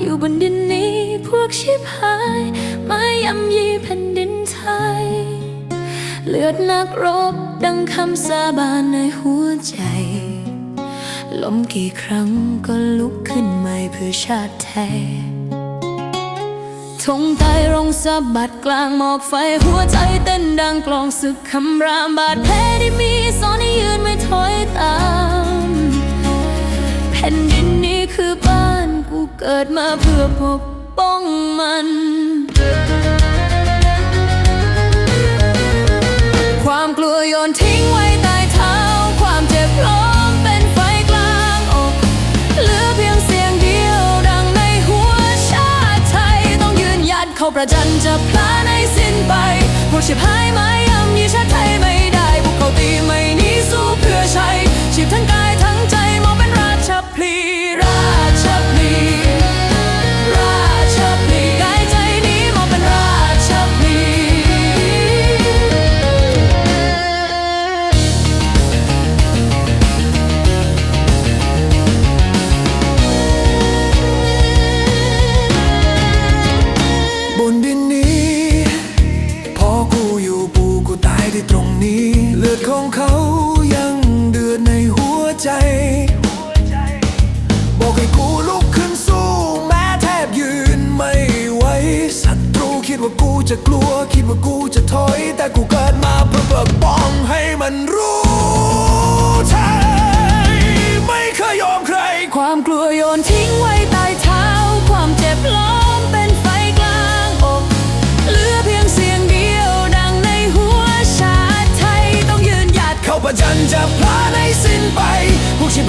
อยู่บนดินนี้ พวกชิบหายมาย่ำยีแผ่นดินไทย เลือดนักรบดังคำสาบานในหัวใจ ล้มกี่ครั้งก็ลุกขึ้นใหม่เพื่อชาติไทยทงไตรงสะบัดกลางหมอกไฟหัวใจเต้นดังกลองศึกคำรามบาดแผลที่มี ดมาเพื่อปกป้องมัน ความกลัวโยนทิ้งไว้ใต้เท้า ความเจ็บล้อมเป็นไฟกลางอกเหลือเพียงเสียงเดียวดังในหัวชาติไทย ต้องยืนหยัดเข้าประจันจะพลาในสิ้นไปพวกชิบหายไม่ยำยีชาติไทยไม่ได้ พวกเขาตีไม่ จ บอกให้กูลุกขึ้นสู้ แม้แทบยืนไม่ไหวศัตรูคิดว่ากูจะกลัว คิดว่ากูจะถอย แต่กูเกิดมาเพื่อเบิกป้องให้มันรู้ใจไม่เคยยอมใคร ความกลัวโยนที She